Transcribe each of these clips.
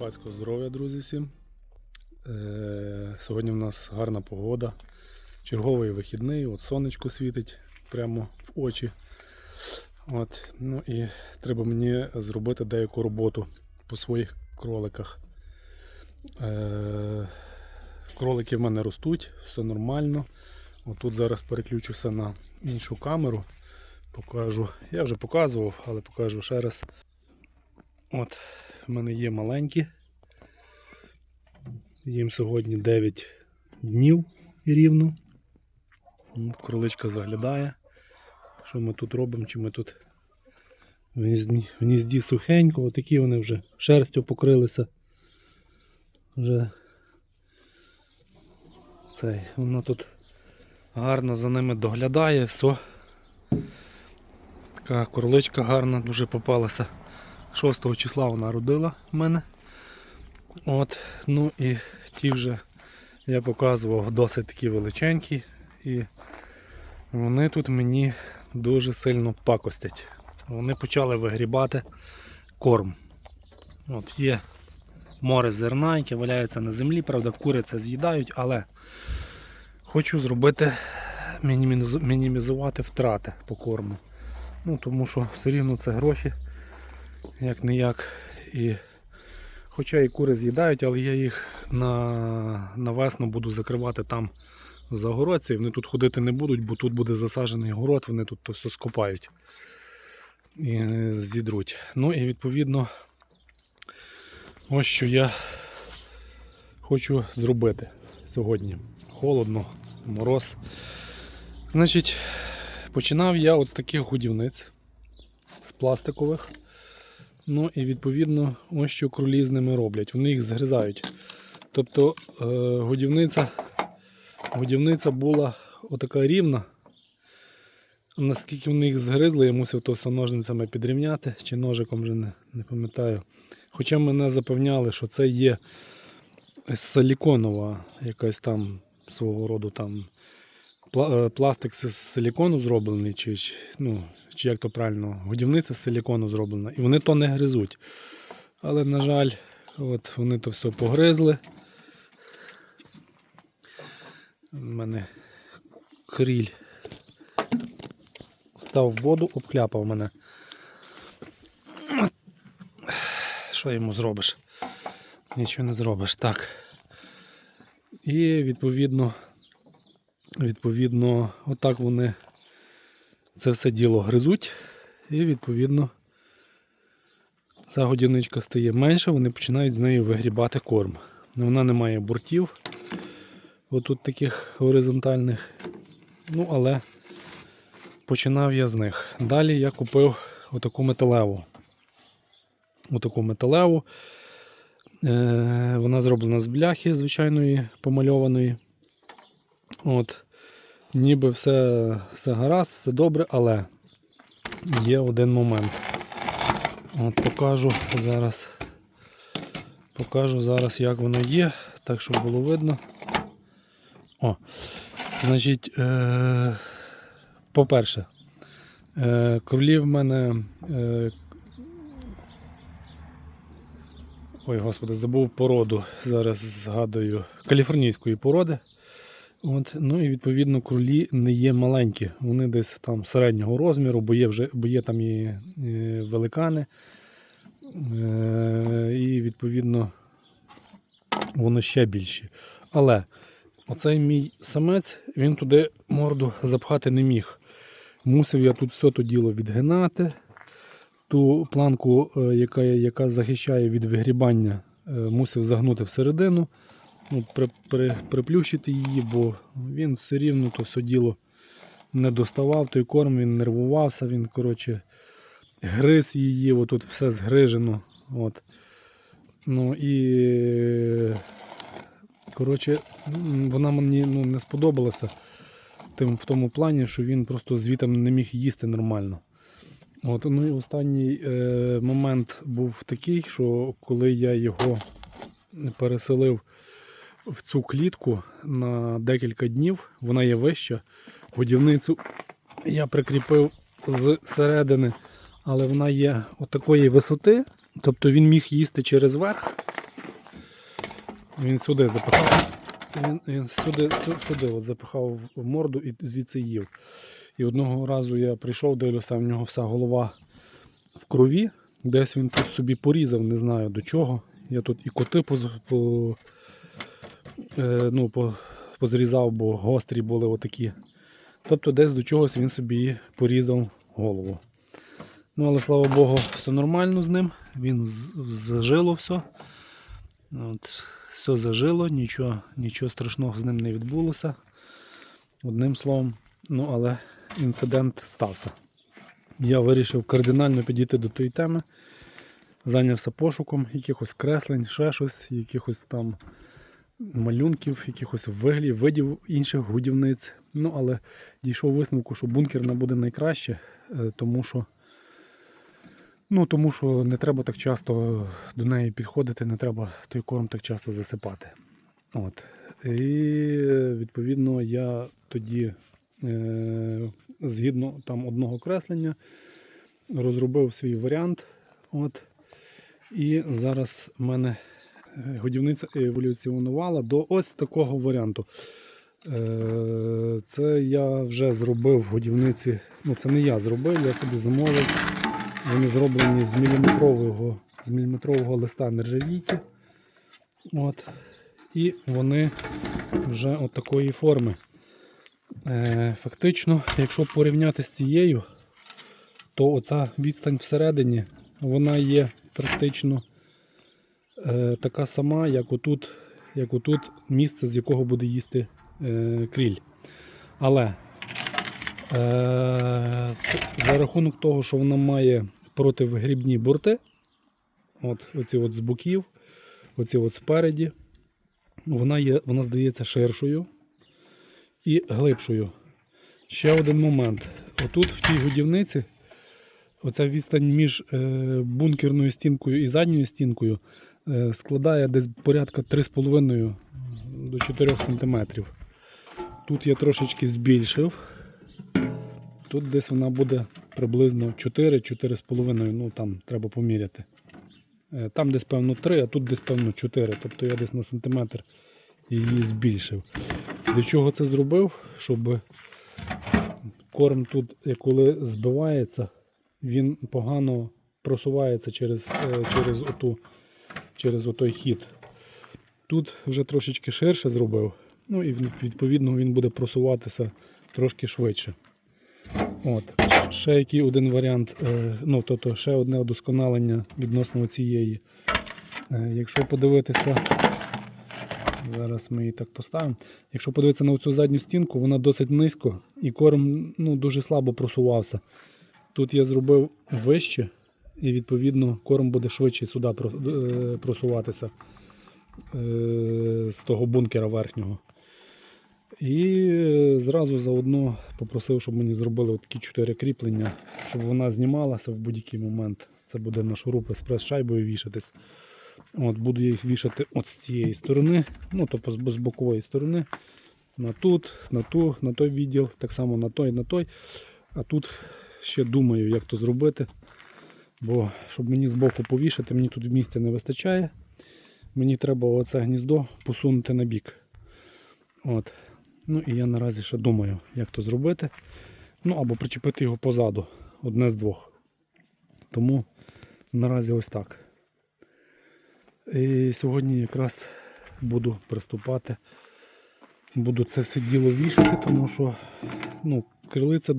Закарпатського здоров'я, друзі, всім. Е, сьогодні в нас гарна погода. Черговий вихідний, от сонечко світить прямо в очі. От, ну і треба мені зробити деяку роботу по своїх кроликах. Е, кролики в мене ростуть, все нормально. Отут зараз переключуся на іншу камеру. Покажу. Я вже показував, але покажу ще раз. От, в мене є маленькі. Їм сьогодні 9 днів рівно. Кроличка заглядає. Що ми тут робимо? Чи ми тут в гнізді, в гнізді сухенько, отакі вони вже шерстю покрилися. Вже цей, вона тут гарно за ними доглядає, все. Така кроличка гарна, дуже попалася. 6 числа вона родила в мене. От, ну і ті вже я показував досить такі величенькі. І вони тут мені дуже сильно пакостять. Вони почали вигрібати корм. От Є море зерна, яке валяється на землі, правда, кури це з'їдають, але хочу зробити мінімізувати втрати по корму. Ну, тому що все рівно це гроші, як не як. І Хоча і кури з'їдають, але я їх на, на весну буду закривати там в загородці. Вони тут ходити не будуть, бо тут буде засаджений город, вони тут то все скопають і е, зідруть. Ну і відповідно, ось що я хочу зробити сьогодні. Холодно, мороз. Значить, починав я от з таких годівниць, з пластикових. Ну і відповідно, ось що кролі з ними роблять. Вони їх згризають. Тобто е, годівниця, годівниця була отака рівна. Наскільки вони їх згризли, я мусив то ножницями підрівняти чи ножиком вже не, не пам'ятаю. Хоча мене запевняли, що це є силіконова якась там свого роду там е, пластик з силікону зроблений, чи, ну, чи як то правильно, годівниця з силікону зроблена, і вони то не гризуть. Але, на жаль, от вони то все погризли. У мене кріль став воду, обкляпав мене. Що йому зробиш? Нічого не зробиш. Так. І відповідно, відповідно, отак вони це все діло гризуть. І відповідно ця годівничка стає менша, вони починають з нею вигрібати корм. Ну, Вона не має бортів, отут таких горизонтальних. Ну, але починав я з них. Далі я купив отаку металеву. Отаку металеву. Е, вона зроблена з бляхи звичайної помальованої. От. Ніби все, все гаразд, все добре, але є один момент. От покажу зараз. Покажу зараз, як воно є, так щоб було видно. О, значить, е, по-перше, е, кролі в мене. Е, ой, господи, забув породу. Зараз згадую каліфорнійської породи. От, ну і відповідно кролі не є маленькі. Вони десь там середнього розміру, бо є вже бо є там і, великани. Е, і відповідно вони ще більші. Але оцей мій самець він туди морду запхати не міг. Мусив я тут все то діло відгинати. Ту планку, е, яка, яка захищає від вигрібання, е, мусив загнути всередину ну, при, при, приплющити її, бо він все рівно то все діло не доставав той корм, він нервувався, він коротше, гриз її, отут все згрижено. От. Ну і коротше, вона мені ну, не сподобалася тим, в тому плані, що він просто звітом не міг їсти нормально. От, ну і останній е, момент був такий, що коли я його переселив в цю клітку на декілька днів, вона є вища. Годівницю я прикріпив з середини, але вона є отакої висоти, тобто він міг їсти через верх. Він сюди запихав. Він, він сюди, сю- сюди от запихав в морду і звідси їв. І одного разу я прийшов, дивлюся, в нього вся голова в крові. Десь він тут собі порізав, не знаю до чого. Я тут і коти по, ну, позрізав, бо гострі були отакі. Тобто десь до чогось він собі порізав голову. Ну, але слава Богу, все нормально з ним. Він зажило все. От, все зажило, нічого, нічого страшного з ним не відбулося. Одним словом, ну але інцидент стався. Я вирішив кардинально підійти до тої теми. Зайнявся пошуком якихось креслень, ще щось, якихось там малюнків, якихось виглів, видів інших годівниць. Ну, але дійшов висновку, що бункерна буде найкраще, е, тому що, ну, тому що не треба так часто до неї підходити, не треба той корм так часто засипати. От. І відповідно я тоді, е, згідно там одного креслення, розробив свій варіант. От. І зараз в мене годівниця еволюціонувала до ось такого варіанту. Е, Це я вже зробив годівниці. Ну, це не я зробив, я собі замовив. Вони зроблені з міліметрового, з міліметрового листа нержавійки. От. І вони вже от такої форми. Е, Фактично, якщо порівняти з цією, то оця відстань всередині, вона є практично е, така сама, як отут, як отут місце, з якого буде їсти е, кріль. Але е, за рахунок того, що вона має противгрібні борти, от, оці от з боків, оці от спереді, вона, є, вона здається ширшою і глибшою. Ще один момент. Отут в тій годівниці оця відстань між е, бункерною стінкою і задньою стінкою складає десь порядка 3,5 до 4 см. Тут я трошечки збільшив. Тут десь вона буде приблизно 4-4,5, ну там треба поміряти. Е, Там десь певно 3, а тут десь певно 4. Тобто я десь на сантиметр її збільшив. Для чого це зробив? Щоб корм тут, е, коли збивається, він погано просувається через, е, через, оту, через отой хід. Тут вже трошечки ширше зробив, ну і відповідно він буде просуватися трошки швидше. От. Ще який один варіант, е, ну тобто ще одне удосконалення відносно цієї. Е, Якщо подивитися, зараз ми її так поставимо. Якщо подивитися на цю задню стінку, вона досить низько і корм ну, дуже слабо просувався. Тут я зробив вище, і відповідно корм буде швидше сюди е, просуватися е, з того бункера верхнього. І е, зразу заодно попросив, щоб мені зробили такі чотири кріплення, щоб вона знімалася в будь-який момент. Це буде на шурупи з прес-шайбою вішатись. От, буду їх вішати от з цієї сторони, ну тобто з бокової сторони. На тут, на ту, на той відділ, так само на той, на той. А тут ще думаю, як то зробити. Бо щоб мені збоку повішати, мені тут місця не вистачає. Мені треба оце гніздо посунути на бік. От. Ну і я наразі ще думаю, як то зробити. Ну або причепити його позаду, одне з двох. Тому наразі ось так. І сьогодні якраз буду приступати. Буду це все діло вішати, тому що ну, крилиця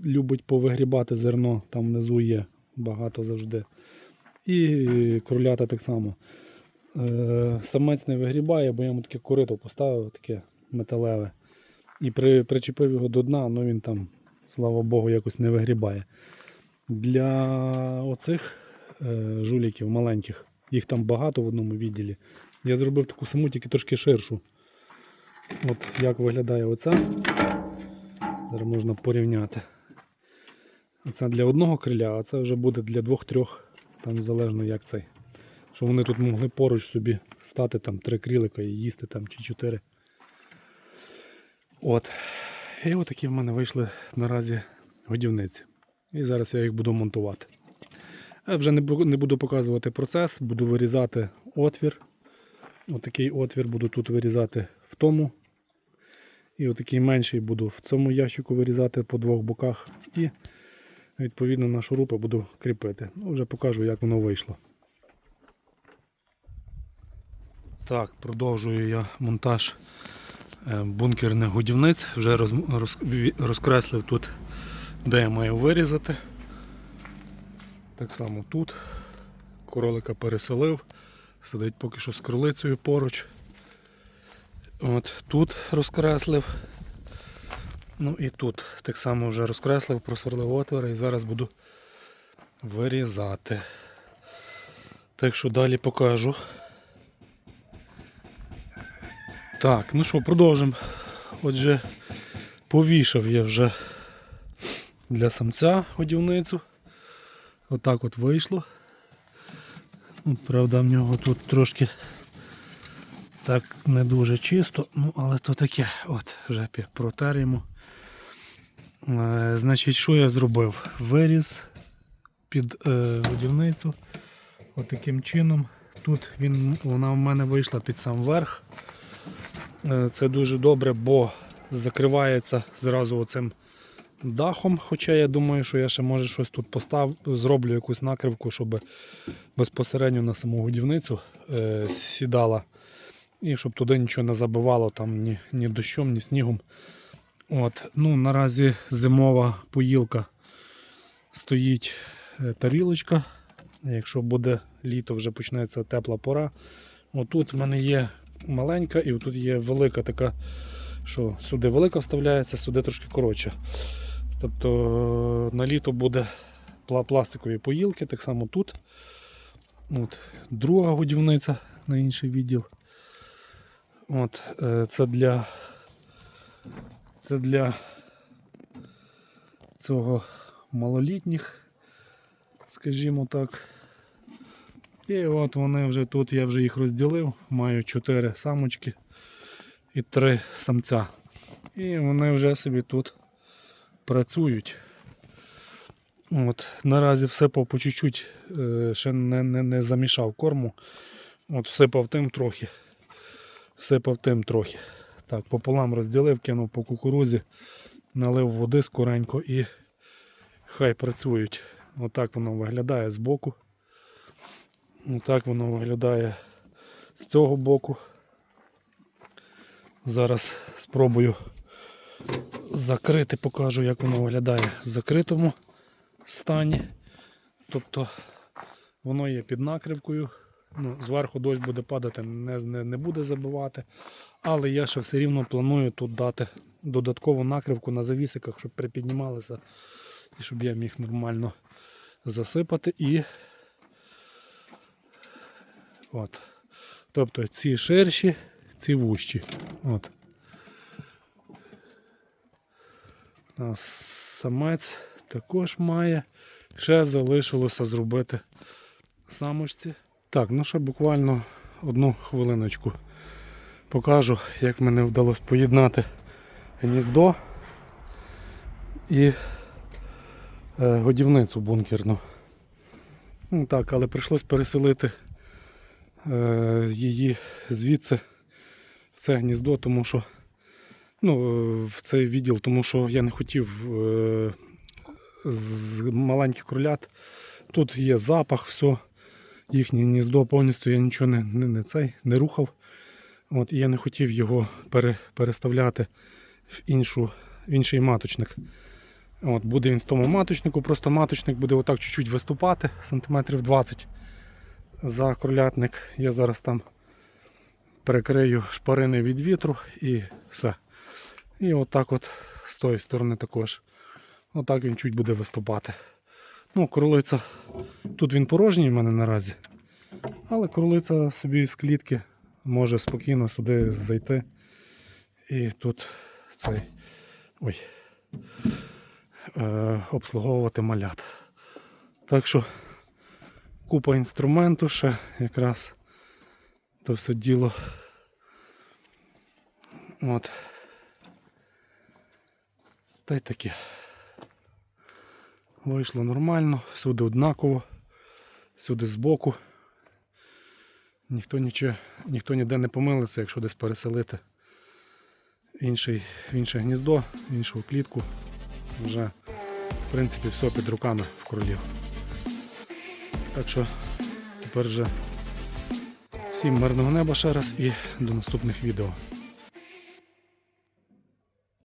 любить повигрібати зерно, там внизу є багато завжди. І кролята так само. Е, самець не вигрібає, бо я йому таке корито поставив, таке металеве. І при, причепив його до дна, але він там, слава Богу, якось не вигрібає. Для оцих е, жуліків маленьких, їх там багато в одному відділі. Я зробив таку саму, тільки трошки ширшу. От як виглядає оця. Зараз можна порівняти. Це для одного криля, а це вже буде для двох-трьох, там залежно як цей. Щоб вони тут могли поруч собі стати там три крілика і їсти там чи чотири. От. І отакі в мене вийшли наразі годівниці. І зараз я їх буду монтувати. Я вже не буду показувати процес, буду вирізати отвір Отакий отвір буду тут вирізати в тому. І отакий менший буду в цьому ящику вирізати по двох боках. І відповідно на шурупи буду кріпити. Ну, вже покажу, як воно вийшло. Так, продовжую я монтаж е, бункерних годівниць. Вже роз, роз, розкреслив тут, де я маю вирізати. Так само тут. Кролика переселив. Сидить поки що з кролицею поруч. От тут розкреслив. Ну і тут так само вже розкреслив, просверлив отвори і зараз буду вирізати. Так що далі покажу. Так, ну що, продовжимо. Отже, повішав я вже для самця годівницю. Отак от вийшло. Ну, Правда, в нього тут трошки так не дуже чисто, ну але то таке, от, вже пі- Е, значить, що я зробив? Виріз під е, годівницю. От таким чином. Тут він, вона в мене вийшла під сам верх. Е, Це дуже добре, бо закривається зразу оцим дахом. Хоча я думаю, що я ще може щось тут постав, зроблю якусь накривку, щоб безпосередньо на саму годівницю е, сідала. І щоб туди нічого не забивало там ні, ні дощом, ні снігом. От. Ну, наразі зимова поїлка стоїть е, тарілочка. Якщо буде літо, вже почнеться тепла пора. Отут в мене є маленька і тут є велика така, що сюди велика вставляється, сюди трошки коротше. Тобто е, на літо буде пластикові поїлки, так само тут. От, друга годівниця на інший відділ. От, е, це для це для цього малолітніх, скажімо так. І от вони вже тут, я вже їх розділив, маю 4 самочки і 3 самця. І вони вже собі тут працюють. От, наразі всипав по чуть-чуть, е, ще не, не, не замішав корму. От всипав тим трохи. Всипав тим трохи. Так, пополам розділив, кинув по кукурузі, налив води скоренько і хай працюють. Отак воно виглядає з боку. Отак воно виглядає з цього боку. Зараз спробую закрити, покажу, як воно виглядає в закритому стані. Тобто воно є під накривкою. Ну, зверху дощ буде падати, не, не, не буде забивати. Але я ще все рівно планую тут дати додаткову накривку на завісиках, щоб припіднімалися і щоб я міг нормально засипати і. От. Тобто ці ширші, ці вущі. От. Нас самець також має. Ще залишилося зробити самочці. Так, ну ще буквально одну хвилиночку покажу, як мене вдалося поєднати гніздо і е, годівницю бункерну. Ну так, але прийшлось переселити е, її звідси в це гніздо, тому що ну, е, в цей відділ, тому що я не хотів з маленьких кролят. Тут є запах, все, їхнє гніздо повністю я нічого не, не, не, цей, не рухав. От, і я не хотів його пере, переставляти в, іншу, в інший маточник. От, буде він в тому маточнику, просто маточник буде отак чуть-чуть виступати, сантиметрів 20 за кролятник. Я зараз там перекрию шпарини від вітру і все. І отак от з тої сторони також. Отак він чуть буде виступати. Ну, кролиця. Тут він порожній в мене наразі. Але кролиця собі з клітки може спокійно сюди зайти. І тут цей. Ой. Е, обслуговувати малят. Так що купа інструменту ще якраз то все діло. От. Та й таке. Вийшло нормально, всюди однаково, всюди збоку. ніхто, нічого, ніхто ніде не помилився, якщо десь переселити інший, інше гніздо, іншу клітку. Вже, в принципі, все під руками в кролів. Так що тепер вже всім мирного неба ще раз і до наступних відео.